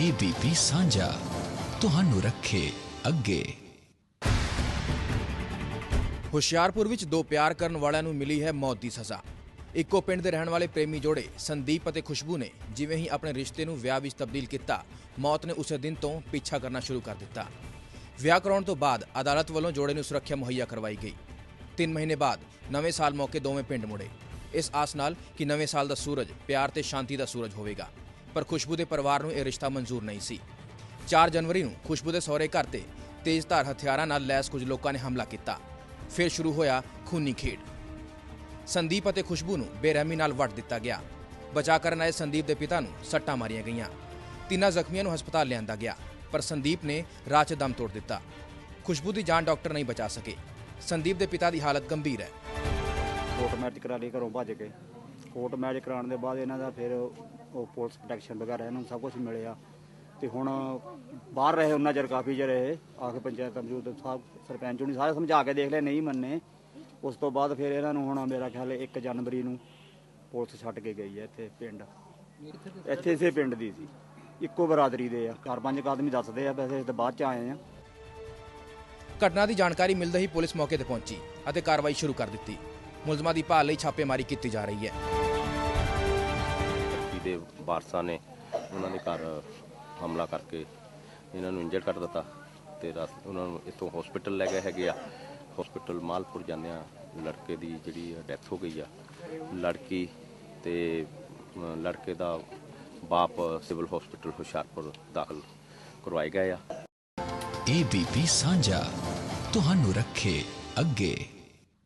ABP ਸਾਂਝਾ, ਤੁਹਾਨੂੰ ਰੱਖੇ ਅੱਗੇ। ਹੁਸ਼ਿਆਰਪੁਰ ਵਿੱਚ ਦੋ ਪਿਆਰ ਕਰਨ ਵਾਲਿਆਂ ਨੂੰ ਮਿਲੀ ਹੈ ਮੌਤ ਦੀ ਸਜ਼ਾ। ਇੱਕੋ ਪਿੰਡ ਦੇ ਰਹਿਣ ਵਾਲੇ ਪ੍ਰੇਮੀ ਜੋੜੇ ਸੰਦੀਪ ਅਤੇ ਖੁਸ਼ਬੂ ਨੇ ਜਿਵੇਂ ਹੀ ਆਪਣੇ ਰਿਸ਼ਤੇ ਨੂੰ ਵਿਆਹ ਵਿੱਚ ਤਬਦੀਲ ਕੀਤਾ, ਮੌਤ ਨੇ ਉਸੇ ਦਿਨ ਤੋਂ ਪਿੱਛਾ ਕਰਨਾ ਸ਼ੁਰੂ ਕਰ ਦਿੱਤਾ। ਵਿਆਹ ਕਰਾਉਣ ਤੋਂ ਬਾਅਦ ਅਦਾਲਤ ਵੱਲੋਂ ਜੋੜੇ ਨੂੰ ਸੁਰੱਖਿਆ ਮੁਹੱਈਆ ਕਰਵਾਈ ਗਈ। 3 ਮਹੀਨੇ ਬਾਅਦ ਨਵੇਂ ਸਾਲ ਮੌਕੇ ਦੋਵੇਂ ਪਿੰਡ ਮੁੜੇ। ਇਸ ਆਸ ਨਾਲ ਕਿ ਨਵੇਂ ਸਾਲ ਦਾ ਸੂਰਜ, ਪਿਆਰ ਤੇ ਸ਼ਾਂਤੀ ਦਾ ਸੂਰਜ ਹੋਵੇਗਾ। ਪਰ ਖੁਸ਼ਬੂ ਦੇ ਪਰਿਵਾਰ ਨੂੰ ਇਹ ਰਿਸ਼ਤਾ ਮਨਜ਼ੂਰ ਨਹੀਂ ਸੀ। 4 ਜਨਵਰੀ ਨੂੰ ਖੁਸ਼ਬੂ ਦੇ ਸਹੁਰੇ ਘਰ ਤੇ ਤੇਜ਼ਧਾਰ ਹਥਿਆਰਾਂ ਨਾਲ ਲੈਸ ਕੁਝ ਲੋਕਾਂ ਨੇ ਹਮਲਾ ਕੀਤਾ। ਫਿਰ ਸ਼ੁਰੂ ਹੋਇਆ ਖੂਨੀ ਖੇਡ। ਸੰਦੀਪ ਅਤੇ ਖੁਸ਼ਬੂ ਨੂੰ ਬੇਰਹਿਮੀ ਨਾਲ ਵੱਟ ਦਿੱਤਾ ਗਿਆ। ਬਚਾ ਕਰਨ ਆਏ ਸੰਦੀਪ ਦੇ ਪਿਤਾ ਨੂੰ ਸੱਟਾਂ ਮਾਰੀਆਂ ਗਈਆਂ। ਤਿੰਨਾਂ ਜ਼ਖਮੀਆਂ ਨੂੰ ਹਸਪਤਾਲ ਲਿਆਂਦਾ ਗਿਆ, ਪਰ ਸੰਦੀਪ ਨੇ ਰਾਹ 'ਚ ਦਮ ਤੋੜ ਦਿੱਤਾ। ਖੁਸ਼ਬੂ ਦੀ ਜਾਨ ਡਾਕਟਰ ਨਹੀਂ ਬਚਾ ਸਕੇ। ਸੰਦੀਪ ਦੇ ਪਿਤਾ ਦੀ ਹਾਲਤ ਗੰਭੀਰ ਹੈ। ਕੋਰਟ ਮੈਰਿਜ ਘਰੋਂ ਭੱਜ ਕੇ। ਕੋਰਟ ਮੈਚ ਕਰਾਉਣ ਦੇ ਬਾਅਦ ਇਹਨਾਂ ਦਾ ਫਿਰ ਉਹ ਪੁਲਿਸ ਪ੍ਰੋਟੈਕਸ਼ਨ ਵਗੈਰਾ ਇਹਨਾਂ ਨੂੰ ਸਭ ਕੁਝ ਮਿਲਿਆ। ਤੇ ਹੁਣ ਬਾਹਰ ਰਹੇ ਉਹਨਾਂ ਚਿਰ ਕਾਫੀ ਚਿਰ ਇਹ, ਆ ਕੇ ਪੰਚਾਇਤ ਮੌਜੂਦ ਸਾਹਿਬ, ਸਰਪੰਚ ਨੂੰ ਸਾਰੇ ਸਮਝਾ ਕੇ ਦੇਖ ਲਿਆ ਨਹੀਂ ਮੰਨੇ। ਉਸ ਤੋਂ ਬਾਅਦ ਫਿਰ ਇਹਨਾਂ ਨੂੰ ਹੁਣ ਮੇਰਾ ਖਿਆਲ 1 ਜਨਵਰੀ ਨੂੰ ਪੁਲਿਸ ਛੱਡ ਕੇ ਗਈ ਹੈ ਇੱਥੇ ਪਿੰਡ। ਇੱਥੇ ਇਸੇ ਪਿੰਡ ਦੀ ਸੀ। ਇੱਕੋ ਬਰਾਦਰੀ ਦੇ ਆ। ਚਾਰ ਪੰਜ ਕੁ ਆਦਮੀ ਦੱਸਦੇ ਆ, ਵੈਸੇ ਅਸੀਂ ਤੋਂ ਬਾਅਦ ਚ ਆਏ ਆ। ਘਟਨਾ ਦੀ ਜਾਣਕਾਰੀ ਮਿਲਦੇ ਹੀ ਪੁਲਿਸ ਮੌਕੇ ਤੇ ਪਹੁੰਚੀ ਅਤੇ ਕਾਰਵਾਈ ਸ਼ੁਰੂ ਕਰ ਦਿੱਤੀ। ਮੁਲਜ਼ਮਾਂ ਦੀ ਭਾਲ ਲਈ ਛਾਪੇਮਾਰੀ ਕੀਤੀ ਜਾ ਰਹੀ ਹੈ। ਦੇ ਵਾਰਸਾਂ ਨੇ ਉਹਨਾਂ ਦੇ ਘਰ ਹਮਲਾ ਕਰਕੇ ਇਹਨਾਂ ਨੂੰ ਇੰਜਰ ਕਰ ਦਿੱਤਾ ਤੇ ਰਸ- ਉਹਨਾਂ ਨੂੰ ਇੱਥੋਂ ਹਸਪੀਟਲ ਲੈ ਗਏ ਹੈਗੇ ਆ। ਹਸਪੀਟਲ ਮਾਲਪੁਰ ਜਾਂਦੇ ਜਾਂਦਿਆਂ ਲੜਕੇ ਦੀ ਜਿਹੜੀ ਡੈਥ ਹੋ ਗਈ ਆ। ਲੜਕੀ ਤੇ ਲੜਕੇ ਦਾ ਬਾਪ ਸਿਵਲ ਹਸਪੀਟਲ ਹੁਸ਼ਿਆਰਪੁਰ ਦਾਖਲ ਕਰਵਾਏ ਗਏ ਆ। ABP ਸਾਂਝਾ, ਤੁਹਾਨੂੰ ਰੱਖੇ ਅੱਗੇ।